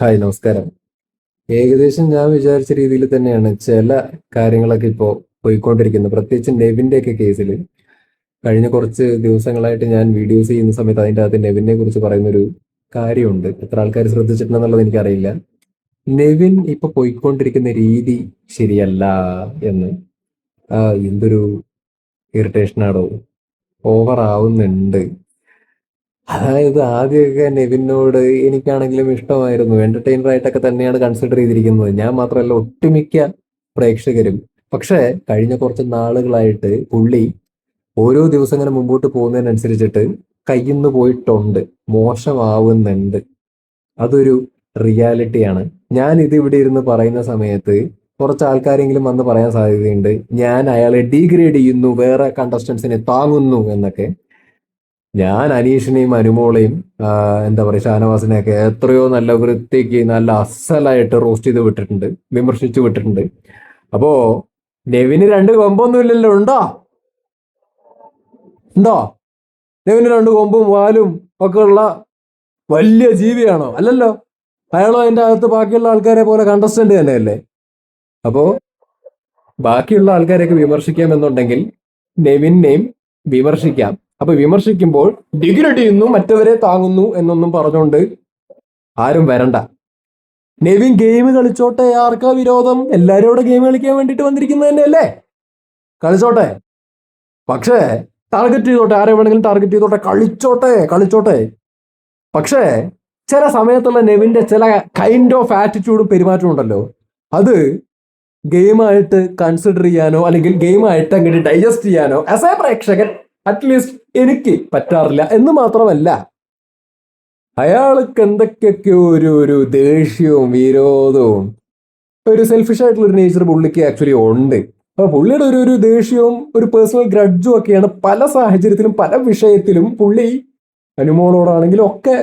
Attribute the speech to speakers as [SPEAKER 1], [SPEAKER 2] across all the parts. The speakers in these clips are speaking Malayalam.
[SPEAKER 1] ഹായ് നമസ്കാരം. ഏകദേശം ഞാൻ വിചാരിച്ച രീതിയിൽ തന്നെയാണ് ചില കാര്യങ്ങളൊക്കെ ഇപ്പോൾ പോയിക്കൊണ്ടിരിക്കുന്നത്. പ്രത്യേകിച്ച് നെവിന്റെ ഒക്കെ കേസിൽ കഴിഞ്ഞ കുറച്ച് ദിവസങ്ങളായിട്ട് ഞാൻ വീഡിയോസ് ചെയ്യുന്ന സമയത്ത് അതിന്റെ അകത്ത് നെവിനെ കുറിച്ച് പറയുന്നൊരു കാര്യമുണ്ട്. എത്ര ആൾക്കാർ ശ്രദ്ധിച്ചിട്ടുണ്ടെന്നുള്ളത് എനിക്കറിയില്ല. നെവിൻ ഇപ്പൊ പോയിക്കൊണ്ടിരിക്കുന്ന രീതി ശരിയല്ല എന്ന്. എന്തൊരു ഇറിറ്റേഷനാണോ ഓവർ ആവുന്നുണ്ട്. അതായത് ആദ്യമൊക്കെ നെവിനോട് എനിക്കാണെങ്കിലും ഇഷ്ടമായിരുന്നു. എന്റർടൈനർ ആയിട്ടൊക്കെ തന്നെയാണ് കൺസിഡർ ചെയ്തിരിക്കുന്നത്. ഞാൻ മാത്രമല്ല ഒട്ടുമിക്ക പ്രേക്ഷകരും. പക്ഷേ കഴിഞ്ഞ കുറച്ച് നാളുകളായിട്ട് പുള്ളി ഓരോ ദിവസം ഇങ്ങനെ മുമ്പോട്ട് പോകുന്നതിനനുസരിച്ചിട്ട് കയ്യിൽ നിന്ന് പോയിട്ടുണ്ട്. മോശമാവുന്നുണ്ട്. അതൊരു റിയാലിറ്റിയാണ്. ഞാൻ ഇത് ഇവിടെ ഇരുന്ന് പറയുന്ന സമയത്ത് കുറച്ച് ആൾക്കാരെങ്കിലും വന്ന് പറയാൻ സാധ്യതയുണ്ട്. ഞാൻ അയാളെ ഡീഗ്രേഡ് ചെയ്യുന്നു വേറെ കണ്ടസ്റ്റൻസിനെ താങ്ങുന്നു എന്നൊക്കെ. ഞാൻ അനീഷിനെയും അനുമോളെയും എന്താ പറയുക ഷാനവാസിനെയൊക്കെ എത്രയോ നല്ല വൃത്തിക്ക് നല്ല അസലായിട്ട് റോസ്റ്റ് ചെയ്ത് വിട്ടിട്ടുണ്ട് വിമർശിച്ചു വിട്ടിട്ടുണ്ട്. അപ്പോ നെവിന് രണ്ട് കൊമ്പൊന്നും ഇല്ലല്ലോ ഉണ്ടോ? ഉണ്ടോ? നെവിന് രണ്ട് കൊമ്പും വാലും ഒക്കെ ഉള്ള വലിയ ജീവിയാണോ? അല്ലല്ലോ അയാളോ അതിന്റെ അകത്ത് ബാക്കിയുള്ള ആൾക്കാരെ പോലെ കണ്ടസ്റ്റന്റ് തന്നെയല്ലേ? അപ്പോ ബാക്കിയുള്ള ആൾക്കാരെയൊക്കെ വിമർശിക്കാം എന്നുണ്ടെങ്കിൽ നെവിനെയും വിമർശിക്കാം. അപ്പൊ വിമർശിക്കുമ്പോൾ ഡിഗ്രി ചെയ്യുന്നു മറ്റവരെ താങ്ങുന്നു എന്നൊന്നും പറഞ്ഞുകൊണ്ട് ആരും വരണ്ട. നെവിൻ ഗെയിം കളിച്ചോട്ടെ ആർക്കാ വിരോധം? എല്ലാരും അവിടെ ഗെയിം കളിക്കാൻ വേണ്ടിട്ട് വന്നിരിക്കുന്നത് തന്നെയല്ലേ? കളിച്ചോട്ടെ. പക്ഷേ ടാർഗറ്റ് ചെയ്തോട്ടെ ആരെ വേണമെങ്കിലും ടാർഗറ്റ് ചെയ്തോട്ടെ കളിച്ചോട്ടെ കളിച്ചോട്ടെ. പക്ഷേ ചില സമയത്തുള്ള നെവിന്റെ ചില കൈൻഡ് ഓഫ് ആറ്റിറ്റ്യൂഡും പെരുമാറ്റവും ഉണ്ടല്ലോ. അത് ഗെയിമായിട്ട് കൺസിഡർ ചെയ്യാനോ അല്ലെങ്കിൽ ഗെയിമായിട്ട് അങ്ങോട്ട് ഡൈജസ്റ്റ് ചെയ്യാനോ ആസ് എ പ്രേക്ഷകൻ അറ്റ്ലീസ്റ്റ് എനിക്ക് പറ്റാറില്ല എന്ന് മാത്രമല്ല അയാൾക്ക് എന്തൊക്കെയൊക്കെയോ ഒരു ഒരു ദേഷ്യവും വിരോധവും ഒരു സെൽഫിഷ് ആയിട്ടുള്ള ഒരു നേച്ചർ പുള്ളിക്ക് ആക്ച്വലി ഉണ്ട്. അപ്പൊ പുള്ളിയുടെ ഒരു ഒരു ദേഷ്യവും ഒരു പേഴ്സണൽ ഗ്രഡ്ജും ഒക്കെയാണ് പല സാഹചര്യത്തിലും പല വിഷയത്തിലും പുള്ളി അനുമോളോടാണെങ്കിലും ഒക്കെ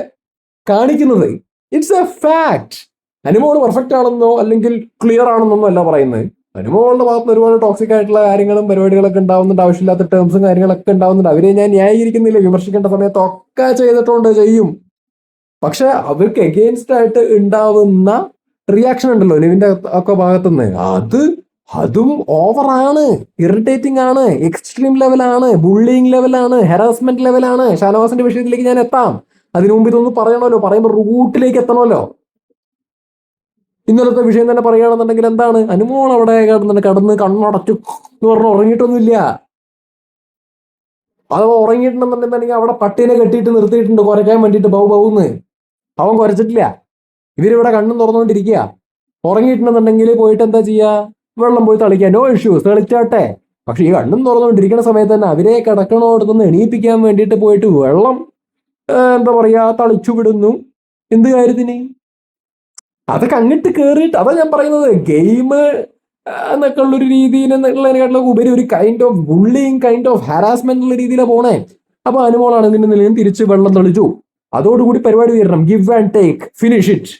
[SPEAKER 1] കാണിക്കുന്നത്. It's a fact Anumol perfect ആണെന്നോ അല്ലെങ്കിൽ ക്ലിയർ ആണെന്നൊന്നും അല്ല പറയുന്നത്. അനുമോളുടെ ഭാഗത്ത് ഒരുപാട് ടോക്സിക് ആയിട്ടുള്ള കാര്യങ്ങളും പരിപാടികളൊക്കെ ഉണ്ടാവുന്നുണ്ട്. ആവശ്യമില്ലാത്ത ടേംസും കാര്യങ്ങളൊക്കെ ഉണ്ടാവുന്നുണ്ട്. അവരെ ഞാൻ ന്യായീകരിക്കുന്നില്ല. വിമർശിക്കേണ്ട സമയത്തൊക്കെ ചെയ്തിട്ടുണ്ട് ചെയ്യും. പക്ഷെ അവർക്ക് എഗെയിൻസ്റ്റ് ആയിട്ട് ഉണ്ടാവുന്ന റിയാക്ഷൻ ഉണ്ടല്ലോ നിവിന്റെ ഒക്കെ ഭാഗത്തുനിന്ന്. അത് അതും ഓവറാണ് ഇറിറ്റേറ്റിംഗ് ആണ്. എക്സ്ട്രീം ലെവലാണ് ബുള്ളിങ് ലെവലാണ് ഹെറാസ്മെന്റ് ലെവലാണ് ഷാനവാസിന്റെ വിഷയത്തിലേക്ക് ഞാൻ എത്താം. അതിനു മുമ്പ് ഇതൊന്നും പറയണമല്ലോ. പറയുമ്പോൾ റൂട്ടിലേക്ക് എത്തണമല്ലോ. ഇന്നലത്തെ വിഷയം തന്നെ പറയുകയാണെന്നുണ്ടെങ്കിൽ എന്താണ്? അനുമോൾ അവിടെ കിടന്ന് കടന്ന് കണ്ണടച്ചു എന്ന് പറഞ്ഞ് ഉറങ്ങിയിട്ടൊന്നുമില്ല. അഥവാ ഉറങ്ങിയിട്ടുണ്ടെന്നുണ്ടെന്നുണ്ടെങ്കിൽ അവിടെ പട്ടീനെ കെട്ടിയിട്ട് നിർത്തിയിട്ടുണ്ട് കുരയ്ക്കാൻ വേണ്ടിയിട്ട് ബൗ ബൗന്ന്. അവൻ കുരച്ചിട്ടില്ല ഇവരിവിടെ കണ്ണും തുറന്നുകൊണ്ടിരിക്കുക. ഉറങ്ങിയിട്ടുണ്ടെന്നുണ്ടെങ്കിൽ പോയിട്ട് എന്താ ചെയ്യുക? വെള്ളം പോയി തളിക്കുക. നോ ഇഷ്യൂസ് തെളിച്ചാട്ടെ. പക്ഷെ ഈ കണ്ണും തുറന്നുകൊണ്ടിരിക്കുന്ന സമയത്ത് തന്നെ അവരെ കിടക്കണോടത്തുനിന്ന് എണീപ്പിക്കാൻ വേണ്ടിയിട്ട് പോയിട്ട് വെള്ളം എന്താ പറയാ തളിച്ചു വിടുന്നു എന്ത് കാര്യത്തിന്? അതൊക്കെ അങ്ങോട്ട് കയറിയിട്ട് അതാ ഞാൻ പറയുന്നത് ഗെയിം എന്നൊക്കെ ഉള്ളൊരു രീതിയിൽ എന്നുള്ളതിനെക്കാട്ടിലും ഉപരി ഒരു kind of bullying kind of harassment ഉള്ള രീതിയിലാണ് പോണേ. അപ്പൊ അനുമോളാണ് ഇതിന്റെ നിലയിൽ തിരിച്ച് വെള്ളം തെളിച്ചു. അതോടുകൂടി പരിപാടി തീരണം. Give and take finish it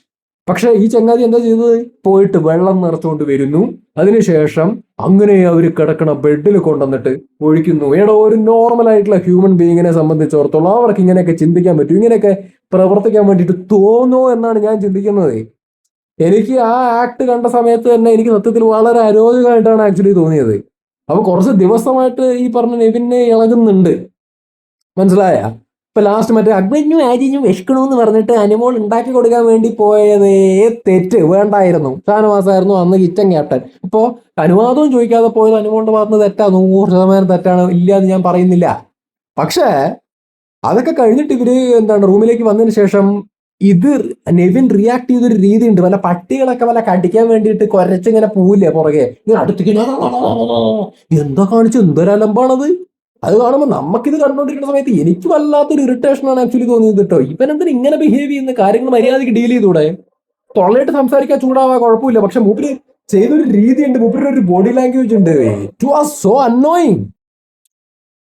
[SPEAKER 1] പക്ഷെ ഈ ചങ്ങാതി എന്താ ചെയ്തത്? പോയിട്ട് വെള്ളം നിറച്ചുകൊണ്ട് വരുന്നു. അതിനുശേഷം അങ്ങനെ അവർ കിടക്കണ ബെഡിൽ കൊണ്ടുവന്നിട്ട് ഒഴിക്കുന്നു. ഏടോ ഒരു നോർമൽ ആയിട്ടുള്ള ഹ്യൂമൻ ബീയിങ്ങിനെ സംബന്ധിച്ചിടത്തോളം അവർക്ക് ഇങ്ങനെയൊക്കെ ചിന്തിക്കാൻ പറ്റും. ഇങ്ങനെയൊക്കെ പ്രവർത്തിക്കാൻ വേണ്ടിയിട്ട് തോന്നോ എന്നാണ് ഞാൻ ചിന്തിക്കുന്നത്. എനിക്ക് ആ ആക്ട് കണ്ട സമയത്ത് തന്നെ എനിക്ക് സത്യത്തിൽ വളരെ അരോചകമായിട്ടാണ് ആക്ച്വലി തോന്നിയത്. അപ്പൊ കുറച്ച് ദിവസമായിട്ട് ഈ പറഞ്ഞ നെവിനെ ഇളകുന്നുണ്ട്. മനസ്സിലായ? ഇപ്പൊ ലാസ്റ്റ് മറ്റേ അഗ്നഞ്ഞും ആര്യഞ്ഞും എന്ന് പറഞ്ഞിട്ട് അനുമോൾ ഉണ്ടാക്കി കൊടുക്കാൻ വേണ്ടി പോയതേ തെറ്റ് വേണ്ടായിരുന്നു. ഷാനവാസായിരുന്നു അന്ന് കിച്ചൻ ക്യാപ്റ്റൻ ഇപ്പോ അനുവാദവും ചോദിക്കാതെ പോയത് അനുമോളുടെ ഭാഗത്ത് തെറ്റാ. നൂറ് ശതമാനം തെറ്റാണ്. ഇല്ല എന്ന് ഞാൻ പറയുന്നില്ല. പക്ഷേ അതൊക്കെ കഴിഞ്ഞിട്ട് ഇവർ എന്താണ് റൂമിലേക്ക് വന്നതിന് ശേഷം ഇത് നെവിൻ റിയാക്ട് ചെയ്തൊരു രീതി ഉണ്ട് വല്ല പട്ടികളൊക്കെ വല്ല കടിക്കാൻ വേണ്ടിയിട്ട് കുരച്ചിങ്ങനെ പോവില്ലേ പുറകെ? ഇങ്ങനെ അടുത്തേക്ക് എന്താ കാണിച്ചു എന്തൊരലമ്പാണത് അത് കാണുമ്പോൾ നമുക്കിത് കണ്ടുകൊണ്ടിരിക്കുന്ന സമയത്ത് എനിക്ക് വല്ലാത്തൊരു ഇറിറ്റേഷൻ ആണ് ആക്ച്വലി തോന്നിയത് കേട്ടോ ഇവൻ ഇങ്ങനെ ബിഹേവ് ചെയ്യുന്ന? കാര്യങ്ങൾ മര്യാദയ്ക്ക് ഡീൽ ചെയ്തൂടെ? തൊള്ളയിട്ട് സംസാരിക്കാൻ ചൂടാവാ കുഴപ്പമില്ല. പക്ഷെ മൂപ്പര് ചെയ്തൊരു രീതിയുണ്ട്. മൂപ്പരുടെ ഒരു ബോഡി ലാംഗ്വേജ് ഉണ്ട്. It was so annoying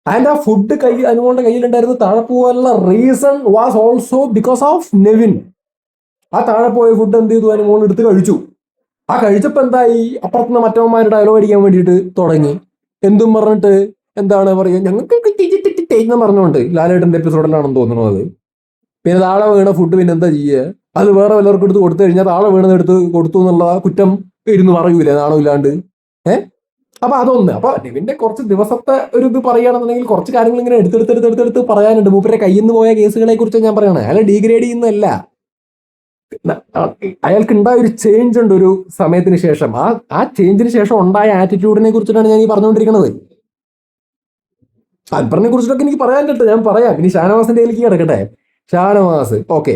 [SPEAKER 1] and ആ ഫുഡ് കൈ അനുമോളുടെ കയ്യിലുണ്ടായിരുന്നു താഴെ പോകാനുള്ള reason was also because of Nevin ആ താഴെ പോയ ഫുഡ് എന്ത് ചെയ്തു? അനുമോൾ എടുത്ത് കഴിച്ചു. ആ കഴിച്ചപ്പോൾ എന്തായി? അപ്പുറത്തുനിന്ന് മറ്റവന്മാർ ഡയലോഗ് അടിക്കാൻ വേണ്ടിയിട്ട് തുടങ്ങി. എന്തും പറഞ്ഞിട്ട് എന്താണ് പറയുക? ഞങ്ങൾക്ക് എന്ന് പറഞ്ഞുകൊണ്ട് ലാലേട്ടന്റെ എപ്പിസോഡിലാണെന്ന് തോന്നുന്നു അത്. പിന്നെ താഴെ വീണ ഫുഡ് പിന്നെ എന്താ ചെയ്യുക അത് വേറെ വല്ലവർക്കും എടുത്ത് കൊടുത്തു കഴിഞ്ഞാൽ താഴെ വീണത് എടുത്ത് കൊടുത്തു എന്നുള്ള കുറ്റം ഇരുന്ന് പറയൂലേ? നാണമില്ലാണ്ട്. ഏ? അപ്പൊ അതൊന്ന്. അപ്പൊ നിവിന്റെ കുറച്ച് ദിവസത്തെ ഒരു ഇത് പറയുകയാണെന്നുണ്ടെങ്കിൽ കുറച്ച് കാര്യങ്ങൾ ഇങ്ങനെ എടുത്തെടുത്തെടുത്ത് എടുത്തെടുത്ത് പറയാനുണ്ട്. മൂപ്പരെ കയ്യിൽ നിന്ന് പോയ കേസുകളെ കുറിച്ച് ഞാൻ പറയണേ. അയാൾ ഡീഗ്രേഡ് ചെയ്യുന്നല്ല അയാൾക്ക് ഉണ്ടായ ഒരു ചേഞ്ച് ഉണ്ട് ഒരു സമയത്തിന് ശേഷം. ആ ആ ചേഞ്ചിന് ശേഷം ഉണ്ടായ ആറ്റിറ്റ്യൂഡിനെ കുറിച്ചിട്ടാണ് ഞാൻ ഈ പറഞ്ഞുകൊണ്ടിരിക്കുന്നത് അക്ബറിനെ കുറിച്ചിട്ടൊക്കെ എനിക്ക് പറയാൻ കേട്ടോ ഞാൻ പറയാം. ഇനി ഷാനവാസിന്റെ കയ്യിലേക്ക് കിടക്കട്ടെ. ഷാനവാസ് ഓക്കെ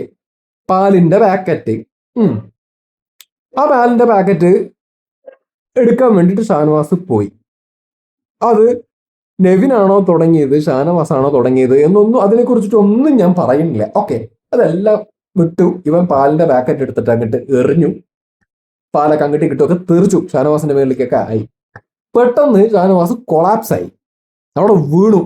[SPEAKER 1] പാലിന്റെ പാക്കറ്റ് ആ പാലിന്റെ പാക്കറ്റ് എടുക്കാൻ വേണ്ടിയിട്ട് ഷാനവാസ് പോയി. അത് നെവിനാണോ തുടങ്ങിയത് ഷാനവാസ് ആണോ തുടങ്ങിയത് എന്നൊന്നും അതിനെ കുറിച്ചിട്ടൊന്നും ഞാൻ പറയുന്നില്ല. ഓക്കെ അതെല്ലാം വിട്ടു. ഇവൻ പാലിന്റെ പാക്കറ്റ് എടുത്തിട്ട് അങ്ങോട്ട് എറിഞ്ഞു. പാലൊക്കെ അങ്ങോട്ട് കിട്ടുമൊക്കെ തെറിച്ചു. ഷാനവാസിന്റെ മേളിലേക്കൊക്കെ ആയി. പെട്ടെന്ന് ഷാനവാസ് കൊളാപ്സ് ആയി അവിടെ വീണു.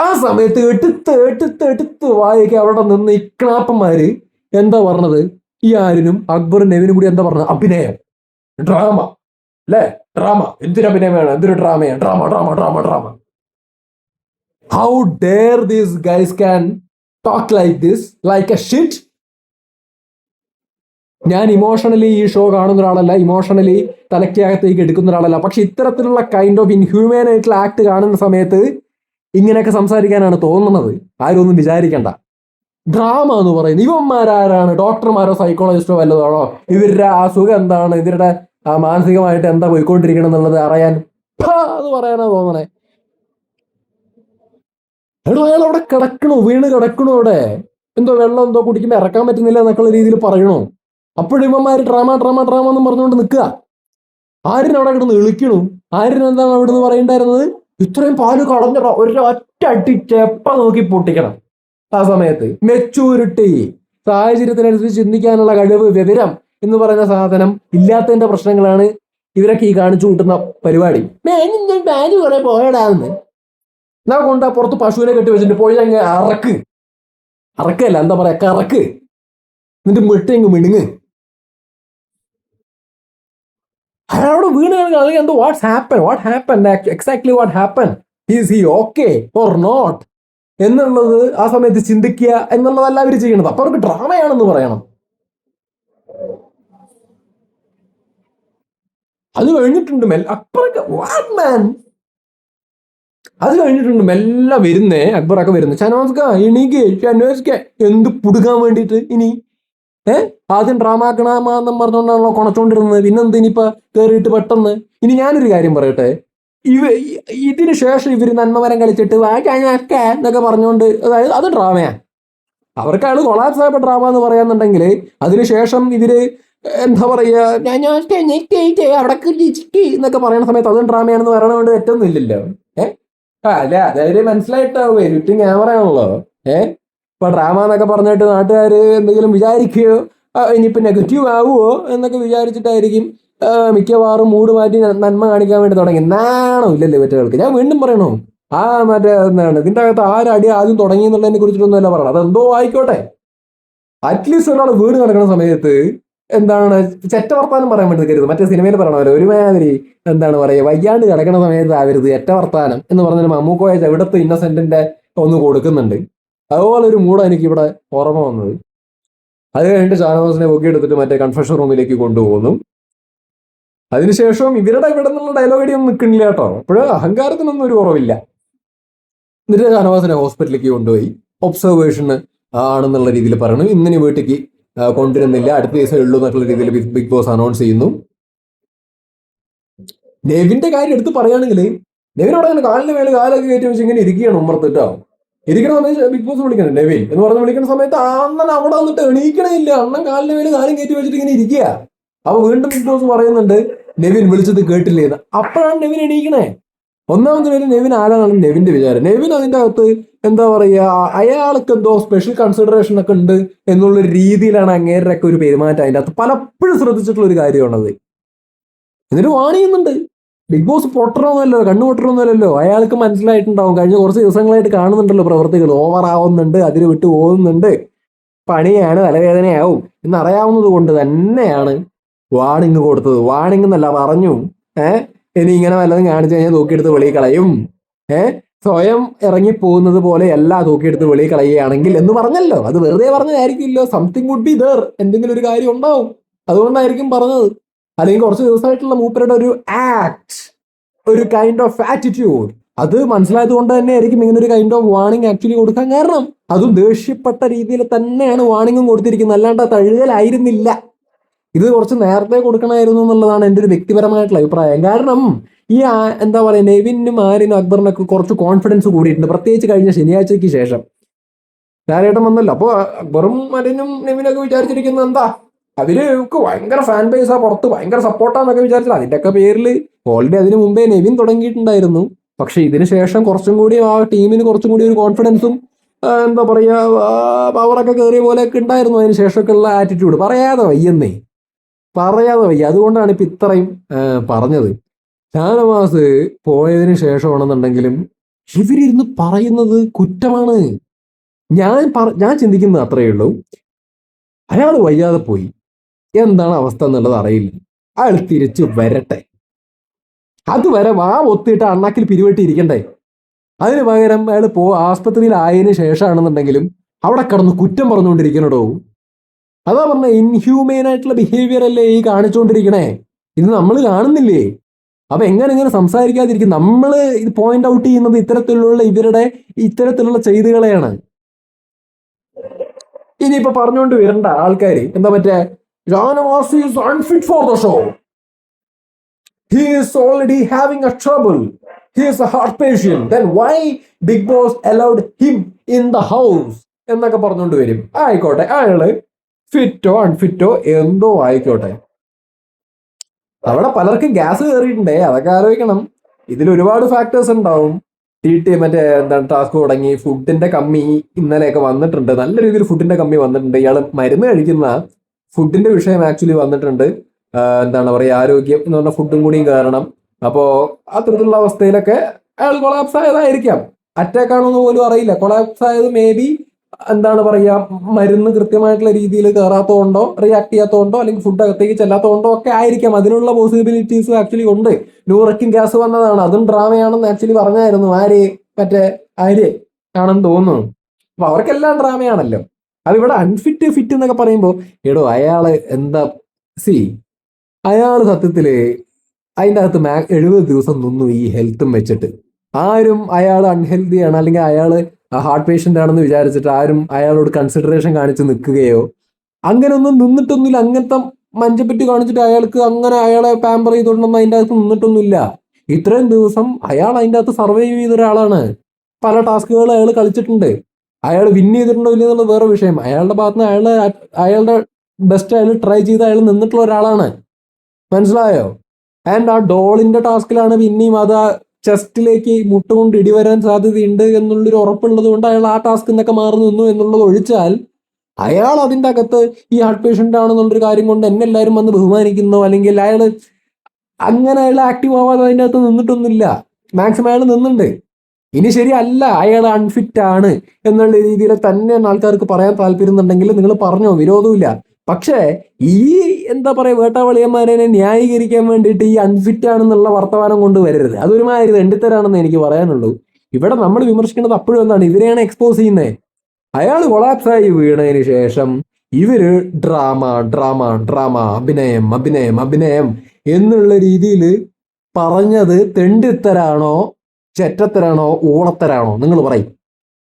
[SPEAKER 1] ആ സമയത്ത് എടുത്ത് എടുത്ത് എടുത്ത് വായിക്കുക അവിടെ നിന്ന് ഈ ക്ലാപ്പന്മാര് എന്താ പറഞ്ഞത്? ഈ ആരിനും അക്ബറും നെവിനും കൂടി എന്താ പറഞ്ഞത്? അഭിനയം. ഡ്രാമ. അല്ലേ ഡ്രാമ. എന്തൊരു അഭിനയമാണ് എന്തൊരു ഡ്രാമയാണ് drama drama drama drama. How dare these guys can talk like this like a shit ഞാൻ ഇമോഷണലി ഈ ഷോ കാണുന്ന ഒരാളല്ല. ഇമോഷണലി തലയ്ക്കകത്തേക്ക് എടുക്കുന്ന ഒരാളല്ല. പക്ഷെ ഇത്തരത്തിലുള്ള കൈൻഡ് ഓഫ് ഇൻഹ്യൂമൻ ആയിട്ടുള്ള ആക്ട് കാണുന്ന സമയത്ത് ഇങ്ങനെയൊക്കെ സംസാരിക്കാനാണ് തോന്നുന്നത്. ആരും ഒന്നും വിചാരിക്കണ്ട. ഡ്രാമ എന്ന് പറയുന്നത്. ഇവന്മാരാരാണ്? ഡോക്ടർമാരോ സൈക്കോളജിസ്റ്റോ വല്ലതാണോ? ഇവരുടെ ആ സുഖം എന്താണ്? ഇവരുടെ ആ മാനസികമായിട്ട് എന്താ പോയിക്കൊണ്ടിരിക്കണം എന്നുള്ളത് അറിയാൻ എന്ന് പറയാനാ തോന്നണേ. എടോ അയാൾ അവിടെ കിടക്കണു? വീണ് കിടക്കണു അവിടെ? എന്തോ വെള്ളം എന്തോ കുടിക്കുമ്പോ ഇറക്കാൻ പറ്റുന്നില്ല എന്നൊക്കെയുള്ള രീതിയിൽ പറയണു? അപ്പോഴും ഇവന്മാര് ഡ്രാമ ഡ്രാമ ഡ്രാമ എന്ന് പറഞ്ഞുകൊണ്ട് നിൽക്കുക. ആര്യൻ അവിടെ കിടന്ന് ഇളിക്കണു ആര്യൻ എന്താണ് അവിടെ നിന്ന് പറയണ്ടായിരുന്നത്? ഇത്രയും പാൽ കളഞ്ഞ ഒരു ഒറ്റ അടി ചെപ്പ നോക്കി പൊട്ടിക്കണം. ആ സമയത്ത് മെച്ചൂരിട്ടി സാഹചര്യത്തിനനുസരിച്ച് ചിന്തിക്കാനുള്ള കഴിവ് വിവരം എന്ന് പറയുന്ന സാധനം ഇല്ലാത്തതിന്റെ പ്രശ്നങ്ങളാണ് ഇവരൊക്കെ ഈ കാണിച്ചു കൂട്ടുന്ന പരിപാടി. ബാനു കുറെ പോയടാന്ന് എന്നാ കൊണ്ട് പുറത്ത് പശുവിനെ കെട്ടി വെച്ചിട്ട് പോയി അങ്ങ് അറക്ക്. അറക്കല്ല എന്താ പറയാ കറക്ക്. എന്നിട്ട് മിട്ടങ്ങ് മിണുങ്ങ്. അയാളോട് വീണ് കിടക്കുക എന്തോ what's happen what happen exactly what happen is he okay or not എന്നുള്ളത് ആ സമയത്ത് ചിന്തിക്കുക എന്നുള്ളതല്ല അവർ ചെയ്യണത്. അപ്പൊ അവർക്ക് ഡ്രാമയാണെന്ന് പറയണം. അത് കഴിഞ്ഞിട്ടുണ്ട് മെൽ അക്ബറൊക്കെ അത് കഴിഞ്ഞിട്ടുണ്ട് മെല്ലെ വരുന്നേ അക്ബറൊക്കെ വരുന്നത് ഷനവാസ്ക എണീക്ക് ചനോസ്ക എന്ത് പുടുക്കാൻ വേണ്ടിയിട്ട് ഇനി? ഏ? ആദ്യം ഡ്രാമ ആക്കണമെന്നും പറഞ്ഞുകൊണ്ടാണല്ലോ കൊണച്ചോണ്ടിരുന്നത്. പിന്നെന്ത് ഇനിയിപ്പോ കേറിയിട്ട് പെട്ടെന്ന്? ഇനി ഞാനൊരു കാര്യം പറയട്ടെ. ഇവ ഇതിന് ശേഷം ഇവർ നന്മവരം കളിച്ചിട്ട് വാ ചാഞ്ഞാക്ക എന്നൊക്കെ പറഞ്ഞുകൊണ്ട് അതായത് അത് ഡ്രാമയാ അവർക്ക് അയാൾ കൊളാപ്സ് ഡ്രാമ എന്ന് പറയാന്നുണ്ടെങ്കിൽ അതിനുശേഷം ഇവർ എന്താ പറയാ ഞാൻ ഞാൻ അവിടെ എന്നൊക്കെ പറയുന്ന സമയത്ത് അതും ഡ്രാമയാണെന്ന് പറയണ കൊണ്ട് തെറ്റൊന്നും ഇല്ലല്ലോ. ഏഹ് ആ അല്ല അതായത് മനസ്സിലായിട്ടാവേ ചുറ്റും ക്യാമറ ആണല്ലോ. ഏഹ് ഇപ്പൊ ഡ്രാമ എന്നൊക്കെ പറഞ്ഞിട്ട് നാട്ടുകാര് എന്തെങ്കിലും വിചാരിക്കുകയോ ഇനിയിപ്പോ നെഗറ്റീവ് ആവുമോ എന്നൊക്കെ വിചാരിച്ചിട്ടായിരിക്കും മിക്കവാറും മൂഡ് മാറ്റി നന്മ കാണിക്കാൻ വേണ്ടി തുടങ്ങി. എന്നാണോ ഇല്ലല്ലേ മറ്റേൾക്ക് ഞാൻ വീണ്ടും പറയണോ. ആ മറ്റേ എന്താണ് ഇതിന്റെ അകത്ത് ആരടി ആദ്യം തുടങ്ങി എന്നുള്ളതിനെ കുറിച്ചിട്ടൊന്നുമല്ല പറയണം അതെന്തോ ആയിക്കോട്ടെ. അറ്റ്ലീസ്റ്റ് ഒരാൾ വീട് നടക്കുന്ന സമയത്ത് എന്താണ് ചെറ്റ വർത്താനം പറയാൻ വേണ്ടി നിൽക്കരുത് മറ്റേ സിനിമയിൽ പറയണമല്ലോ ഒരുമാതിരി എന്താണ് പറയുക വയ്യാണ്ട് കിടക്കുന്ന സമയത്ത് ആവരുത് എറ്റ വർത്താനം എന്ന് പറഞ്ഞാൽ മമ്മൂക്കോയ ചവിടത്ത് ഇന്നസെന്റിന്റെ ഒന്ന് കൊടുക്കുന്നുണ്ട്. അതുപോലെ ഒരു മൂടാ എനിക്ക് ഇവിടെ ഓർമ്മ വന്നത്. അത് കഴിഞ്ഞിട്ട് ഷാനവാസിനെ എടുത്തിട്ട് മറ്റേ കൺഫെഷൻ റൂമിലേക്ക് കൊണ്ടുപോകുന്നു. അതിനുശേഷം ഇവരുടെ ഇവിടെ നിന്നുള്ള ഡയലോഗ് അടിയൊന്നും നിൽക്കണില്ല കേട്ടോ. അപ്പോഴും അഹങ്കാരത്തിനൊന്നും ഒരു കുറവില്ല. എന്നിട്ട് ഷാനവാസിനെ ഹോസ്പിറ്റലിലേക്ക് കൊണ്ടുപോയി. ഒബ്സർവേഷന് ആണെന്നുള്ള രീതിയിൽ പറയണം ഇന്നിനി വീട്ടിലേക്ക് കൊണ്ടുവരുന്നില്ല. അടുത്ത ദിവസം ഉള്ളൂ എന്നുള്ള രീതിയിൽ ബിഗ് ബോസ് അനൗൺസ് ചെയ്യുന്നു. നെവിന്റെ കാര്യം എടുത്ത് പറയുകയാണെങ്കിൽ നെവിൻ അവിടെ അങ്ങനെ കാലിന് മേലെ കാലൊക്കെ കയറ്റി വെച്ച് ഇങ്ങനെ ഇരിക്കുകയാണ് ഉമ്മർത്തിട്ടോ ഇരിക്കണ സമയത്ത് ബിഗ് ബോസ് വിളിക്കണം നെവിൻ എന്ന് പറഞ്ഞ് വിളിക്കുന്ന സമയത്ത് അണ്ണൻ അവിടെ വന്നിട്ട് എണീക്കണേ ഇല്ല അണ്ണൻ കാലിന് മേലെ കാലം കയറ്റി വെച്ചിട്ട് ഇങ്ങനെ ഇരിക്കുക അപ്പൊ വീണ്ടും ബിഗ് ബോസ് പറയുന്നുണ്ട് നെവിൻ വിളിച്ചത് കേട്ടില്ലേ എന്ന്. അപ്പോഴാണ് നെവിൻ എണീക്കണേ. ഒന്നാമത്തെ പേര് നെവിൻ ആരാണെന്നാണ് നെവിന്റെ വിചാരം. നെവിൻ അതിന്റെ അകത്ത് എന്താ പറയുക അയാൾക്ക് എന്തോ സ്പെഷ്യൽ കൺസിഡറേഷൻ ഒക്കെ ഉണ്ട് എന്നുള്ള രീതിയിലാണ് അങ്ങേരൊക്കെ ഒരു പെരുമാറ്റം അതിന്റെ അകത്ത് പലപ്പോഴും ശ്രദ്ധിച്ചിട്ടുള്ള ഒരു കാര്യമാണത്. എന്നിട്ട് വാണിയുന്നുണ്ട് ബിഗ് ബോസ് പൊട്ടണമെന്നല്ലോ കണ്ണു പൊട്ടണമെന്നല്ലോ അയാൾക്ക് മനസ്സിലായിട്ടുണ്ടാവും. കഴിഞ്ഞ കുറച്ച് ദിവസങ്ങളായിട്ട് കാണുന്നുണ്ടല്ലോ പ്രവൃത്തികൾ ഓവർ ആവുന്നുണ്ട് അതിൽ വിട്ടു പോകുന്നുണ്ട്. പണിയാണ് തലവേദനയാവും. എന്നറിയാവുന്നത് കൊണ്ട് തന്നെയാണ് വാണിങ് കൊടുത്തത്. വാണിങ് എന്നല്ല പറഞ്ഞു. ഏഹ് ഇനി ഇങ്ങനെ വല്ലതും കാണിച്ചു കഴിഞ്ഞാൽ തൂക്കിയെടുത്ത് വെളിയിൽ കളയും. ഏഹ് സ്വയം ഇറങ്ങിപ്പോകുന്നത് പോലെ എല്ലാ തൂക്കിയെടുത്ത് വെളിയിൽ കളയുകയാണെങ്കിൽ എന്ന് പറഞ്ഞല്ലോ. അത് വെറുതെ പറഞ്ഞതായിരിക്കില്ലോ സംതിങ് വുഡ് ബി ദർ എന്തെങ്കിലും ഒരു കാര്യം ഉണ്ടാവും. അതുകൊണ്ടായിരിക്കും പറഞ്ഞത്. അല്ലെങ്കിൽ കുറച്ച് ദിവസമായിട്ടുള്ള മൂപ്പരുടെ ഒരു ആക്ട് ഒരു കൈൻഡ് ഓഫ് ആറ്റിറ്റ്യൂഡ് അത് മനസ്സിലായത് കൊണ്ട് തന്നെ ആയിരിക്കും ഇങ്ങനെ ഒരു കൈൻഡ് ഓഫ് വാണിംഗ് ആക്ച്വലി കൊടുക്കാൻ കാരണം. അതും ദേഷ്യപ്പെട്ട രീതിയിൽ തന്നെയാണ് വാണിംഗും കൊടുത്തിരിക്കുന്നത്. അല്ലാണ്ട് തഴുകലായിരുന്നില്ല ഇത് കുറച്ച് നേരത്തെ കൊടുക്കണമായിരുന്നു എന്നുള്ളതാണ് എന്റെ ഒരു വ്യക്തിപരമായിട്ടുള്ള അഭിപ്രായം. കാരണം ഈ എന്താ പറയുക നെവിനും ആരിനും അക്ബറിനൊക്കെ കുറച്ച് കോൺഫിഡൻസ് കൂടിയിട്ടുണ്ട്. പ്രത്യേകിച്ച് കഴിഞ്ഞ ശനിയാഴ്ചയ്ക്ക് ശേഷം. ലാലേട്ടൻ വന്നല്ലോ. അപ്പോൾ അക്ബറും ആര്യനും നെവിനൊക്കെ വിചാരിച്ചിരിക്കുന്നത് എന്താ? അവർ ഭയങ്കര ഫാൻ ബേസാ പുറത്ത് ഭയങ്കര സപ്പോർട്ടാന്നൊക്കെ വിചാരിച്ചത് അതിന്റെയൊക്കെ പേരിൽ ഓൾറെഡി അതിന് മുമ്പേ നെവിൻ തുടങ്ങിയിട്ടുണ്ടായിരുന്നു. പക്ഷെ ഇതിന് ശേഷം കുറച്ചും കൂടി ആ ടീമിന് കുറച്ചും കൂടി ഒരു കോൺഫിഡൻസും എന്താ പറയുക പവറൊക്കെ കയറിയ പോലെയൊക്കെ ഉണ്ടായിരുന്നു അതിന് ശേഷമൊക്കെ ഉള്ള ആറ്റിറ്റ്യൂഡ് പറയാതെ വയ്യെന്നേ. പറയാതെ വയ്യ. അതുകൊണ്ടാണ് ഇപ്പൊ ഇത്രയും പറഞ്ഞത്. ഷാനവാസ് പോയതിന് ശേഷമാണെന്നുണ്ടെങ്കിലും ഇവരിരുന്ന് പറയുന്നത് കുറ്റമാണ്. ഞാൻ പറ- ഞാൻ ചിന്തിക്കുന്നത് അത്രയേ ഉള്ളൂ. അയാൾ വയ്യാതെ പോയി. എന്താണ് അവസ്ഥ എന്നുള്ളത് അറിയില്ല. അയാൾ തിരിച്ചു വരട്ടെ. അതുവരെ വാ ഒത്തിയിട്ട് അണ്ണാക്കിൽ പിരിവെട്ടിയിരിക്കണ്ടേ. അതിന് പകരം അയാൾ പോ ആസ്പത്രിയിൽ ആയതിനു ശേഷമാണെന്നുണ്ടെങ്കിലും അവിടെ കിടന്ന് കുറ്റം പറഞ്ഞുകൊണ്ടിരിക്കണടോ. അതാ പറഞ്ഞ ഇൻഹ്യൂമെയിൻ ആയിട്ടുള്ള ബിഹേവിയർ അല്ലേ ഈ കാണിച്ചുകൊണ്ടിരിക്കണേ? ഇത് നമ്മൾ കാണുന്നില്ലേ? അപ്പൊ എങ്ങനെ ഇങ്ങനെ സംസാരിക്കാതിരിക്കും? നമ്മൾ ഇത് പോയിന്റ് ഔട്ട് ചെയ്യുന്നത് ഇത്തരത്തിലുള്ള ഇവരുടെ ഇത്തരത്തിലുള്ള ചെയ്തുകളെയാണ്. ഇനിയിപ്പൊ പറഞ്ഞുകൊണ്ട് വരണ്ട ആൾക്കാര്. എന്താ മറ്റേ? Shanavas for the show he is already having a trouble he is a heart patient then why Bigg Boss allowed him in the house എന്നൊക്കെ പറഞ്ഞുകൊണ്ട് വരും. ആയിക്കോട്ടെ. അയാൾ ഫിറ്റോ അൺഫിറ്റോ എന്തോ ആയിക്കോട്ടെ. അവിടെ പലർക്കും ഗ്യാസ് കയറിയിട്ടുണ്ടേ അതൊക്കെ ആലോചിക്കണം. ഇതിൽ ഒരുപാട് ഫാക്ടേഴ്സ് ഉണ്ടാവും. ടി ടി മറ്റേ എന്താണ് ടാസ്ക് തുടങ്ങി ഫുഡിന്റെ കമ്മി ഇന്നലെയൊക്കെ വന്നിട്ടുണ്ട്. നല്ല രീതിയിൽ ഫുഡിന്റെ കമ്മി വന്നിട്ടുണ്ട്. ഇയാൾ മരുന്ന് കഴിക്കുന്ന ഫുഡിന്റെ വിഷയം ആക്ച്വലി വന്നിട്ടുണ്ട്. എന്താണ് പറയുക ആരോഗ്യം എന്ന് പറഞ്ഞ ഫുഡും കൂടിയും കാരണം. അപ്പോ അത്തരത്തിലുള്ള അവസ്ഥയിലൊക്കെ അയാൾ കൊളാപ്സ് ആയതായിരിക്കാം. അറ്റാക്ക് ആണോ എന്ന് പോലും അറിയില്ല. കൊളാപ്സ് ആയത് മേ ബി എന്താണ് പറയുക മരുന്ന് കൃത്യമായിട്ടുള്ള രീതിയിൽ കയറാത്തതുകൊണ്ടോ റിയാക്ട് ചെയ്യാത്തതുകൊണ്ടോ അല്ലെങ്കിൽ ഫുഡ് അകത്തേക്ക് ചെല്ലാത്തതുകൊണ്ടോ ഒക്കെ ആയിരിക്കാം. അതിനുള്ള പോസിബിലിറ്റീസ് ആക്ച്വലി ഉണ്ട്. ന്യൂറക്കിൻ ഗ്യാസ് വന്നതാണ്. അതും ഡ്രാമയാണെന്ന് ആക്ച്വലി പറഞ്ഞായിരുന്നു ആര് മറ്റേ ആര് ആണെന്ന് തോന്നുന്നു. അപ്പൊ അവർക്കെല്ലാം ഡ്രാമയാണല്ലോ. അതിവിടെ അൺഫിറ്റ് ഫിറ്റ് എന്നൊക്കെ പറയുമ്പോൾ എടോ അയാൾ എന്താ സി അയാൾ സത്യത്തിൽ അതിന്റെ അകത്ത് മാ എഴുപത് ദിവസം നിന്നു ഈ ഹെൽത്തും വെച്ചിട്ട്. ആരും അയാൾ അൺഹെൽത്തിയാണ് അല്ലെങ്കിൽ അയാൾ ഹാർട്ട് പേഷ്യന്റ് ആണെന്ന് വിചാരിച്ചിട്ട് ആരും അയാളോട് കൺസിഡറേഷൻ കാണിച്ച് നിൽക്കുകയോ അങ്ങനെ ഒന്നും നിന്നിട്ടൊന്നുമില്ല. അങ്ങനത്തെ മഞ്ചപ്പറ്റി കാണിച്ചിട്ട് അയാൾക്ക് അങ്ങനെ അയാളെ പാമ്പർ ചെയ്തോണ്ടൊന്നും അതിന്റെ അകത്ത് നിന്നിട്ടൊന്നുമില്ല. ഇത്രയും ദിവസം അയാൾ അതിന്റെ അകത്ത് സർവൈവ് ചെയ്ത ഒരാളാണ്. പല ടാസ്കുകൾ അയാൾ കളിച്ചിട്ടുണ്ട്. അയാൾ വിൻ ചെയ്തിട്ടുണ്ടോ ഇല്ല എന്നുള്ളത് വേറെ വിഷയം. അയാളുടെ ഭാഗത്ത് നിന്ന് അയാളുടെ ബെസ്റ്റ് അയാൾ ട്രൈ ചെയ്ത് അയാൾ നിന്നിട്ടുള്ള ഒരാളാണ്. മനസ്സിലായോ? ആൻഡ് ആ ഡോളിന്റെ ടാസ്കിലാണ് പിന്നെയും അത് ചെസ്റ്റിലേക്ക് മുട്ടുകൊണ്ട് ഇടിവരാൻ സാധ്യതയുണ്ട് എന്നുള്ളൊരു ഉറപ്പുള്ളത് കൊണ്ട് അയാൾ ആ ടാസ്ക് നിന്നൊക്കെ മാറി നിന്നു എന്നുള്ളത് ഒഴിച്ചാൽ അയാൾ അതിന്റെ അകത്ത് ഈ ഹാർട്ട് പേഷ്യന്റ് ആണെന്നുള്ളൊരു കാര്യം കൊണ്ട് എന്നെ എല്ലാവരും വന്ന് ബഹുമാനിക്കുന്നു അല്ലെങ്കിൽ അയാൾ അങ്ങനെ അയാൾ ആക്റ്റീവ് ആവാതെ അതിന്റെ അകത്ത് നിന്നിട്ടൊന്നുമില്ല. മാക്സിമം അയാൾ നിന്നുണ്ട്. ഇനി ശരിയല്ല അയാൾ അൺഫിറ്റ് ആണ് എന്നുള്ള രീതിയിൽ തന്നെ ആൾക്കാർക്ക് പറയാൻ താല്പര്യമുണ്ടെങ്കിൽ നിങ്ങൾ പറഞ്ഞോ വിരോധമില്ല പക്ഷേ ഈ എന്താ പറയുക വേട്ടാവളിയന്മാരെ ന്യായീകരിക്കാൻ വേണ്ടിയിട്ട് ഈ അൺഫിറ്റ് ആണെന്നുള്ള വർത്തമാനം കൊണ്ടുവരരുത് അതൊരുമാതിരി തെണ്ടിത്തരാണെന്ന് എനിക്ക് പറയാനുള്ളൂ. ഇവിടെ നമ്മൾ വിമർശിക്കുന്നത് അപ്പോഴും എന്താണ്? ഇവരെയാണ് എക്സ്പോസ് ചെയ്യുന്നത് അയാൾ കൊളാപ്സായി വീണതിന് ശേഷം ഇവർ ഡ്രാമ ഡ്രാമ ഡ്രാമ അഭിനയം അഭിനയം അഭിനയം എന്നുള്ള രീതിയിൽ പറഞ്ഞത് തെണ്ടിത്തരാണോ ചെറ്റത്തരാണോ ഊളത്തരാണോ നിങ്ങൾ പറയും.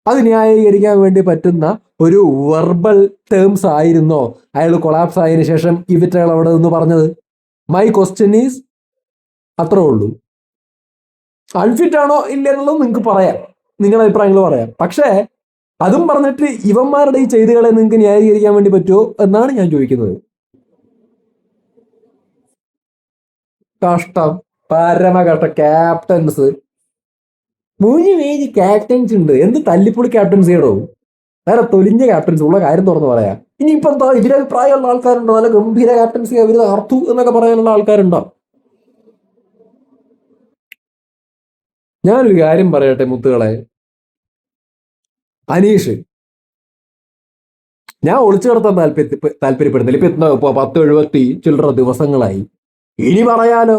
[SPEAKER 1] അത് ന്യായീകരിക്കാൻ വേണ്ടി പറ്റുന്ന ഒരു വെർബൽ ടേംസ് ആയിരുന്നോ? അയാൾ കൊളാപ്സ് ആയതിനു ശേഷം ഇവറ്റകൾ അവിടെ നിന്ന് പറഞ്ഞത്? മൈ ക്വസ്റ്റ്യൻ ഈസ് അത്രേ ഉള്ളൂ. അൺഫിറ്റ് ആണോ ഇല്ല എന്നുള്ളത് നിങ്ങൾക്ക് പറയാം. നിങ്ങളുടെ അഭിപ്രായങ്ങൾ പറയാം. പക്ഷേ അതും പറഞ്ഞിട്ട് ഇവന്മാരുടെ ഈ ചെയ്തുകളെ നിങ്ങൾക്ക് ന്യായീകരിക്കാൻ വേണ്ടി പറ്റുമോ എന്നാണ് ഞാൻ ചോദിക്കുന്നത്. കഷ്ടം. പരമ കഷ്ടം ക്യാപ്റ്റൻസ് മൂന്ന് ക്യാപ്റ്റൻസ് ഉണ്ട്. എന്ത് തല്ലിപ്പൊളി ക്യാപ്റ്റൻസ് ചെയ്യണോ വേറെ തൊലിഞ്ഞ ക്യാപ്റ്റൻസ് ഉള്ള കാര്യം തുറന്ന് പറയാം. ഇനിയിപ്പോ എന്താ? അഭിപ്രായമുള്ള ആൾക്കാരുണ്ടോ? നല്ല ഗംഭീര ക്യാപ്റ്റൻസി അവർ അർത്തു എന്നൊക്കെ പറയാനുള്ള ആൾക്കാരുണ്ടോ? ഞാനൊരു കാര്യം പറയട്ടെ മുത്തുകളെ അനീഷ് ഞാൻ ഒളിച്ചു കിടത്താൻ താല്പര്യ താല്പര്യപ്പെടുന്നില്ല. ഇപ്പൊ എത്ര പത്ത് എഴുപത്തി ചില്ലറ ദിവസങ്ങളായി. ഇനി പറയാലോ?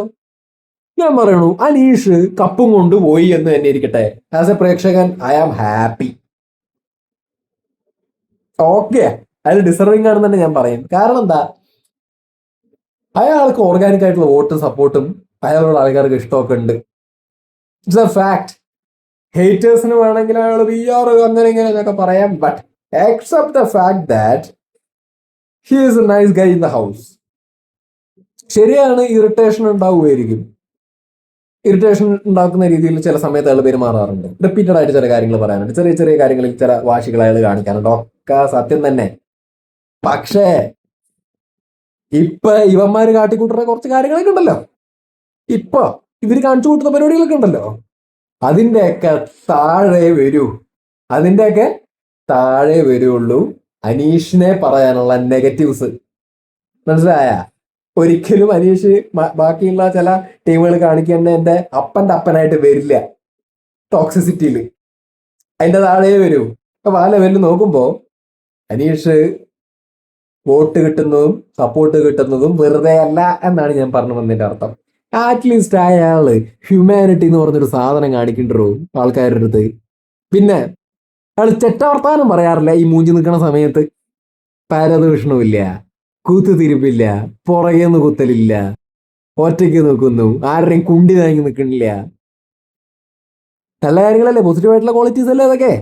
[SPEAKER 1] ഞാൻ പറയണു അനീഷ് കപ്പും കൊണ്ട് പോയി എന്ന് തന്നെ ഇരിക്കട്ടെ. ആസ് എ പ്രേക്ഷകൻ ഐ ആം ഹാപ്പി ഓക്കെ അതിൽ ഡിസർവിംഗ് ആണെന്ന് തന്നെ ഞാൻ പറയും. കാരണം എന്താ? അയാൾക്ക് ഓർഗാനിക് ആയിട്ടുള്ള വോട്ടും സപ്പോർട്ടും അയാളുള്ള ആൾക്കാർക്ക് ഇഷ്ടമൊക്കെ ഉണ്ട്. ഇറ്റ്സ് എ ഫാക്ട് ഹേറ്റേഴ്സിന് വേണമെങ്കിൽ അയാൾ വി ആർ അങ്ങനെ ഇങ്ങനെ എന്നൊക്കെ പറയാം but except the fact that he is a nice guy in the house ശരിയാണ് ഇറിറ്റേഷൻ ഉണ്ടാവുമായിരിക്കും. ഇറിറ്റേഷൻ ഉണ്ടാക്കുന്ന രീതിയിൽ ചില സമയത്ത് അയാൾ പെരുമാറാറുണ്ട്. റിപ്പീറ്റഡ് ആയിട്ട് ചില കാര്യങ്ങൾ പറയാനുണ്ട് ചെറിയ ചെറിയ കാര്യങ്ങളിൽ ചില വാശികൾ അയാൾ കാണിക്കാനുണ്ട് ഒക്കെ സത്യം തന്നെ. പക്ഷേ ഇപ്പൊ ഇവന്മാര് കാട്ടിക്കൂട്ടുന്ന കുറച്ച് കാര്യങ്ങളൊക്കെ ഉണ്ടല്ലോ. ഇപ്പൊ ഇവർ കാണിച്ചു കൂട്ടുന്ന പരിപാടികളൊക്കെ ഉണ്ടല്ലോ. അതിന്റെയൊക്കെ താഴെ വരൂ. അതിന്റെയൊക്കെ താഴെ വരുള്ളൂ. അനീഷിനെ പറയാനുള്ള നെഗറ്റീവ്സ് മനസ്സിലായ? ഒരിക്കലും അനീഷ് ബാക്കിയുള്ള ചില ടീമുകൾ കാണിക്കേണ്ട എന്റെ അപ്പന്റെ അപ്പനായിട്ട് വരില്ല. ടോക്സിസിറ്റിയിൽ അതിന്റെ താഴെ വരൂ. അപ്പൊ ആ ലെവലിൽ നോക്കുമ്പോ അനീഷ് വോട്ട് കിട്ടുന്നതും സപ്പോർട്ട് കിട്ടുന്നതും വെറുതെ അല്ല എന്നാണ് ഞാൻ പറഞ്ഞു വന്നതിന്റെ അർത്ഥം. അറ്റ്ലീസ്റ്റ് അയാൾ ഹ്യൂമാനിറ്റി എന്ന് പറഞ്ഞൊരു സാധനം കാണിക്കണ്ടോ ആൾക്കാരുടെ അടുത്ത്. പിന്നെ അയാൾ ചെറ്റവർത്താനം പറയാറില്ല ഈ മൂഞ്ചി നിൽക്കുന്ന സമയത്ത്. പാരദൂഷണമില്ല കൂത്തുതിരിപ്പില്ല പുറകെ നിന്ന് കുത്തലില്ല ഒറ്റയ്ക്ക് നോക്കുന്നു ആരുടെയും കുണ്ടി താങ്ങി നിൽക്കണില്ല. നല്ല കാര്യങ്ങളല്ലേ പോസിറ്റീവ് ആയിട്ടുള്ള ക്വാളിറ്റീസ് അല്ലേ അതൊക്കെ?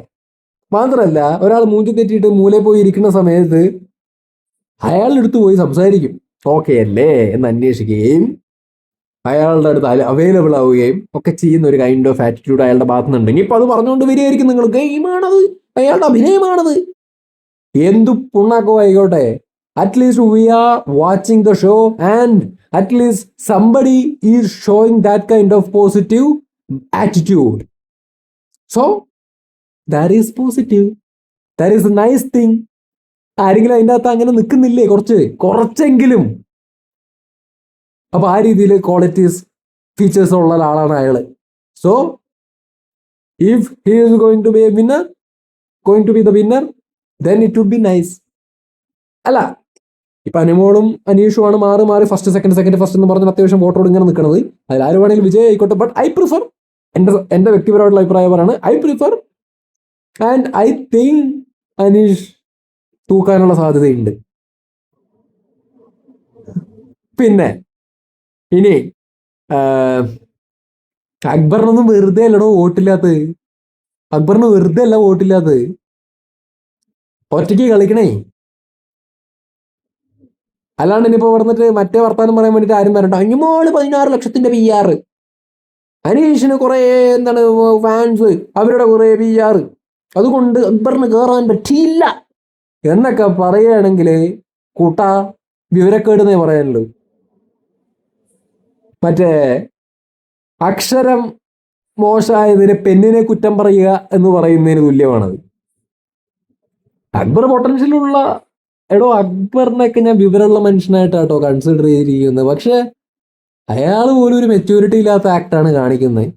[SPEAKER 1] മാത്രമല്ല ഒരാൾ മൂഞ്ചി തെറ്റിയിട്ട് മൂലെ പോയി ഇരിക്കുന്ന സമയത്ത് അയാളുടെ പോയി സംസാരിക്കും. ഓക്കെ അല്ലേ? എന്ന് അന്വേഷിക്കുകയും അയാളുടെ അടുത്ത് അവൈലബിൾ ആവുകയും ഒക്കെ ചെയ്യുന്ന ഒരു കൈൻഡ് ഓഫ് ആറ്റിറ്റ്യൂഡ് അയാളുടെ ഭാഗത്തുനിന്നുണ്ടെങ്കിൽ ഇപ്പൊ അത് പറഞ്ഞുകൊണ്ട് വരികയായിരിക്കും നിങ്ങൾ. ഗെയിമാണത് അയാളുടെ അഭിനയമാണത്. എന്തു പുണ്ണാക്കോ ആയിക്കോട്ടെ. At least we are watching the show and at least somebody is showing that kind of positive attitude so that is positive that is a nice thing ആരെങ്കിലും അതിന്റെ അകത്ത് അങ്ങനെ നിൽക്കുന്നില്ലേ കുറച്ച്? കുറച്ചെങ്കിലും. അപ്പൊ ആ രീതിയിൽ ക്വാളിറ്റീസ് ഫീച്ചേഴ്സ് ഉള്ള ഒരാളാണ് അയാൾ. So if he is going to be a winner going to be the winner then it would be nice അല്ല ഇപ്പൊ അനുമോളും അനീഷുമാണ് മാറി മാറി ഫസ്റ്റ് സെക്കൻഡ് സെക്കൻഡ് ഫസ്റ്റ് എന്ന് പറഞ്ഞ അത്യാവശ്യം വോട്ടോട് ഇങ്ങനെ നിൽക്കുന്നത് അതിൽ ആര് വേണമെങ്കിലും വിജയ് ആയിക്കോട്ടെ. ബട്ട് ഐ പ്രിഫർ എന്റെ എന്റെ വ്യക്തിപരമായിട്ടുള്ള അഭിപ്രായമാണ് I prefer and I think Aneesh തൂക്കാനുള്ള സാധ്യതയുണ്ട്. പിന്നെ ഇനി അക്ബറിനൊന്നും വെറുതെ അല്ലടോ വോട്ടില്ലാത്തത് അക്ബറിന് വെറുതെ അല്ല വോട്ടില്ലാത്തത് ഒറ്റയ്ക്ക് കളിക്കണേ. അല്ലാണ്ട് ഇനിയിപ്പോ വന്നിട്ട് മറ്റേ വർത്താനം പറയാൻ വേണ്ടിട്ട് ആരും വരണ്ട. അഞ്ഞുമോൾ പതിനാറ് ലക്ഷത്തിന്റെ പി ആർ അനീഷിന് കുറെ എന്താണ് ഫാൻസ് അവരുടെ കുറേ പി ആർ അതുകൊണ്ട് അക്ബറിന് കയറാൻ പറ്റിയില്ല. എന്നൊക്കെ പറയുകയാണെങ്കിൽ കൂട്ട വിവരക്കേടുന്നേ പറയാനുള്ളൂ. മറ്റേ അക്ഷരം മോശമായതിന് പെണ്ണിനെ കുറ്റം പറയുക എന്ന് പറയുന്നതിന് തുല്യമാണത്. അക്ബർ പൊട്ടൻഷ്യലുള്ള എടോ അക്ബറിനൊക്കെ ഞാൻ വിവരമുള്ള മനുഷ്യനായിട്ടാട്ടോ കൺസിഡർ ചെയ്തിരിക്കുന്നത്. പക്ഷെ അയാൾ പോലും ഒരു മെച്യൂരിറ്റി ഇല്ലാത്ത ആക്ടാണ് കാണിക്കുന്നത്.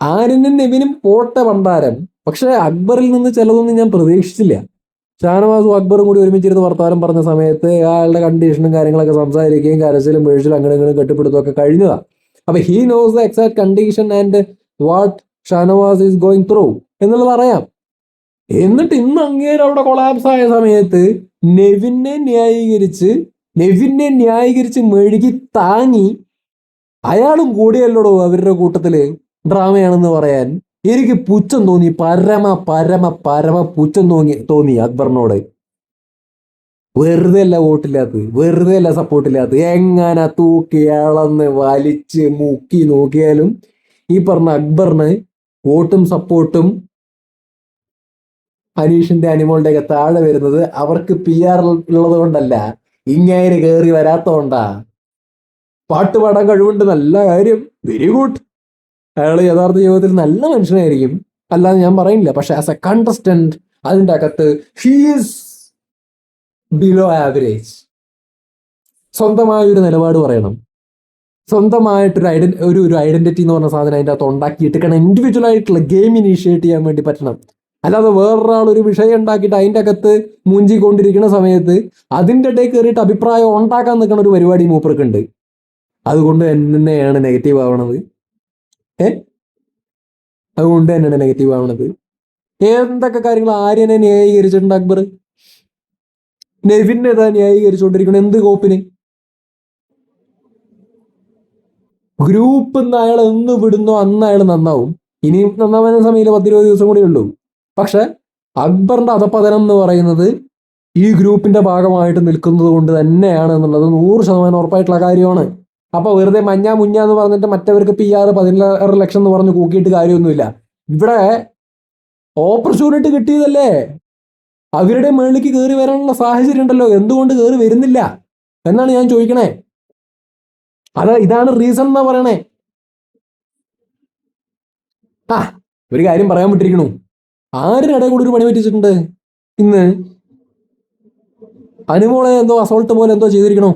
[SPEAKER 1] ആര്യനും നെവിനും പോട്ട പണ്ടാരം പക്ഷെ അക്ബറിൽ നിന്ന് ചിലതൊന്നും ഞാൻ പ്രതീക്ഷിച്ചില്ല. ഷാനവാസും അക്ബറും കൂടി ഒരുമിച്ചിരുന്ന് വർത്തമാനം പറഞ്ഞ സമയത്ത് അയാളുടെ കണ്ടീഷനും കാര്യങ്ങളൊക്കെ സംസാരിക്കുകയും കരച്ചിലും വീഴ്ചയിലും അങ്ങനെ ഇങ്ങനെ കെട്ടിപ്പിടുത്തമൊക്കെ കഴിഞ്ഞതാണ് അപ്പൊ he knows the exact condition and what Shanavas is going through എന്നുള്ളത് അറിയാം എന്നിട്ട് ഇന്ന് അങ്ങേര് അവിടെ കൊളാപ്സ് ആയ സമയത്ത് നെവിനെ ന്യായീകരിച്ച് നെവിനെ ന്യായീകരിച്ച് മെഴുകി താങ്ങി അയാളും കൂടിയല്ലോടോ അവരുടെ കൂട്ടത്തിൽ ഡ്രാമയാണെന്ന് പറയാൻ. എനിക്ക് പുച്ഛം തോന്നി പരമ പരമ പരമ പുച്ഛം തോന്നി തോന്നി അക്ബറിനോട്. വെറുതെ അല്ല വോട്ടില്ലാത്തത് വെറുതെ അല്ല സപ്പോർട്ടില്ലാത്തത്. എങ്ങനെ തൂക്കി അളന്ന് വലിച്ച് മുക്കി നോക്കിയാലും ഈ പറഞ്ഞ അക്ബറിന് വോട്ടും സപ്പോർട്ടും അനീഷിന്റെ അനിമോളുടെ ഒക്കെ താഴെ വരുന്നത് അവർക്ക് പി ആർ ഉള്ളത് കൊണ്ടല്ല. ഇങ്ങേര് കയറി വരാത്തോണ്ടാ. പാട്ട് പാടാൻ കഴിവുണ്ട് നല്ല കാര്യം. വെരി ഗുഡ് അയാൾ യഥാർത്ഥ ജീവിതത്തിൽ നല്ല മനുഷ്യനായിരിക്കും. അല്ലാതെ ഞാൻ പറയുന്നില്ല. പക്ഷെ ആസ് എ കണ്ടസ്റ്റന്റ് അതിന്റെ അകത്ത് ഹീസ് ബിലോ ആവറേജ് സ്വന്തമായ ഒരു നിലപാട് പറയണം. സ്വന്തമായിട്ടൊരു ഐഡൻ ഒരു ഒരു ഐഡന്റിറ്റി എന്ന് പറഞ്ഞ സാധനം അതിന്റെ അകത്ത് ഉണ്ടാക്കിയിട്ട് ഇൻഡിവിജ്വൽ ആയിട്ടുള്ള ഗെയിം ഇനീഷ്യേറ്റ് ചെയ്യാൻ വേണ്ടി പറ്റണം. അല്ലാതെ വേറൊരാൾ ഒരു വിഷയം ഉണ്ടാക്കിയിട്ട് അതിന്റെ അകത്ത് മൂഞ്ചിക്കൊണ്ടിരിക്കുന്ന സമയത്ത് അതിന്റെ ഇടയിൽ കയറിയിട്ട് അഭിപ്രായം ഉണ്ടാക്കാൻ നിൽക്കുന്ന ഒരു പരിപാടി മൂപ്പർക്കുണ്ട്. അതുകൊണ്ട് തന്നെയാണ് നെഗറ്റീവ് ആവണത്. ഏ? അതുകൊണ്ട് തന്നെയാണ് നെഗറ്റീവ് ആവണത്. എന്തൊക്കെ കാര്യങ്ങൾ ആര്യനെ ന്യായീകരിച്ചിട്ടുണ്ട് അക്ബർ? നെവിനെ ഏതാ ന്യായീകരിച്ചുകൊണ്ടിരിക്കണം എന്ത് കോപ്പിന്? ഗ്രൂപ്പ് അയാൾ എന്ന് വിടുന്നോ അന്ന് അയാൾ നന്നാവും. ഇനിയും നന്നാവുന്ന സമയത്ത് പത്തിരുപത് ദിവസം കൂടി ഉള്ളൂ. പക്ഷെ അക്ബറിന്റെ അധപതനം എന്ന് പറയുന്നത് ഈ ഗ്രൂപ്പിന്റെ ഭാഗമായിട്ട് നിൽക്കുന്നത് കൊണ്ട് തന്നെയാണ് എന്നുള്ളത് നൂറ് ശതമാനം ഉറപ്പായിട്ടുള്ള കാര്യമാണ്. അപ്പൊ വെറുതെ മഞ്ഞ മുഞ്ഞ എന്ന് പറഞ്ഞിട്ട് മറ്റവർക്ക് പി ആർ പതിനാറ് ലക്ഷം എന്ന് പറഞ്ഞ് കൂക്കിയിട്ട് കാര്യമൊന്നുമില്ല. ഇവിടെ ഓപ്പർച്യൂണിറ്റി കിട്ടിയതല്ലേ? അവരുടെ മേളിലേക്ക് കയറി വരാനുള്ള സാഹചര്യം ഉണ്ടല്ലോ. എന്തുകൊണ്ട് കയറി വരുന്നില്ല? എന്നാണ് ഞാൻ ചോദിക്കണേ. അത് ഇതാണ് റീസൺ എന്നാ പറയണേ. ആ ഒരു കാര്യം പറയാൻ വിട്ടിരിക്കണു. ആരുടെ ഇടയിൽ കൂടി ഒരു പണി പറ്റിച്ചിട്ടുണ്ട്? ഇന്ന്? അനുമോളെ എന്തോ അസോൾട്ട് പോലെ എന്തോ ചെയ്തിരിക്കണോ.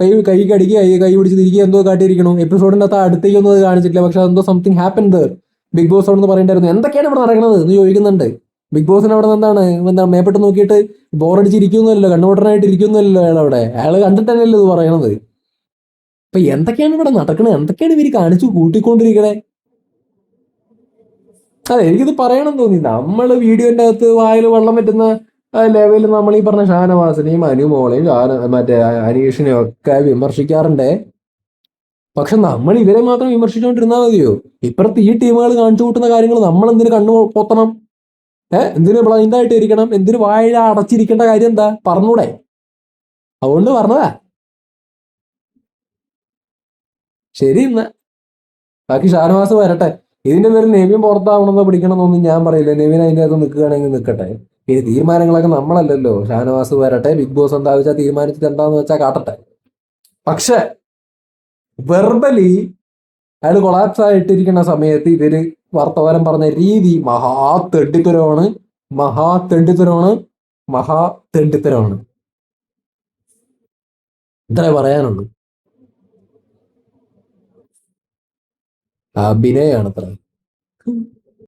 [SPEAKER 1] കൈ കൈ കടിക്കുക കൈ കൈ പിടിച്ച് തിരിക്കുക എന്തോ കാട്ടിയിരിക്കണു. എപ്പിസോഡിന്റെ അകത്ത് അടുത്തേക്കൊന്നും അത് കാണിച്ചിട്ടില്ല. പക്ഷെ എന്തോ something happen there Bigg Boss അവിടെ നിന്ന് പറയണ്ടായിരുന്നു. എന്തൊക്കെയാണ് ഇവിടെ നടക്കുന്നത് എന്ന് ചോദിക്കുന്നുണ്ട്. ബിഗ് ബോസിന് അവിടെ നിന്ന് എന്താണ്? എന്താ മേപ്പെട്ട് നോക്കിയിട്ട് ബോറടിച്ചിരിക്കുന്നല്ലോ കണ്ണുപൊട്ടനായിട്ട് ഇരിക്കുന്നല്ലോ അയാൾ അവിടെ. അയാൾ കണ്ടിട്ട് തന്നെയല്ലേ ഇത് പറയണത്. അപ്പൊ എന്തൊക്കെയാണ് ഇവിടെ നടക്കണത്? എന്തൊക്കെയാണ് ഇവർ കാണിച്ചു കൂട്ടിക്കൊണ്ടിരിക്കണേ? അതെ എനിക്കിത് പറയണം തോന്നി. നമ്മൾ വീഡിയോന്റെ അകത്ത് വായിൽ വെള്ളം പറ്റുന്ന ലെവലിൽ നമ്മൾ ഈ പറഞ്ഞ ഷാനവാസിനെയും അനുമോളെയും മറ്റേ അനീഷിനെയും ഒക്കെ വിമർശിക്കാറുണ്ട്. പക്ഷെ നമ്മൾ ഇവരെ മാത്രം വിമർശിച്ചുകൊണ്ടിരുന്നാൽ മതിയോ? ഇപ്പുറത്ത് ഈ ടീമുകൾ കാണിച്ചു കൂട്ടുന്ന കാര്യങ്ങൾ നമ്മൾ എന്തിനു കണ്ണു പൊത്തണം? ഏഹ് എന്തിനു ബ്ലൈൻഡ് ആയിട്ട് ഇരിക്കണം? എന്തിനു വായ അടച്ചിരിക്കേണ്ട കാര്യം എന്താ? പറഞ്ഞൂടെ? അതുകൊണ്ട് പറഞ്ഞതാ. ശരി എന്നാ. ബാക്കി ഷാനവാസ് വരട്ടെ. ഇതിന്റെ പേര് നെവിൻ പുറത്താവണമെന്നോ പിടിക്കണമെന്നൊന്നും ഞാൻ പറയില്ല. നെവിൻ അതിന്റെ അകത്ത് നിൽക്കുകയാണെങ്കിൽ നിൽക്കട്ടെ. ഈ തീരുമാനങ്ങളൊക്കെ നമ്മളല്ലല്ലോ. ഷാനവാസ് വരട്ടെ ബിഗ് ബോസ് എന്താ വെച്ചാൽ തീരുമാനിച്ചിട്ട് എന്താന്ന് വെച്ചാൽ കാട്ടട്ടെ. പക്ഷെ വെർബലി അയാൾ കൊളാപ്സ് ആയിട്ടിരിക്കുന്ന സമയത്ത് ഇവർ വർത്തമാനം പറഞ്ഞ രീതി മഹാ തെണ്ടിത്തരമാണ്. മഹാ തെണ്ടിത്തരമാണ്. മഹാ തെണ്ടിത്തരമാണ്. ഇത്രേ പറയാനുള്ളൂ. അഭിനയാണ് അത്ര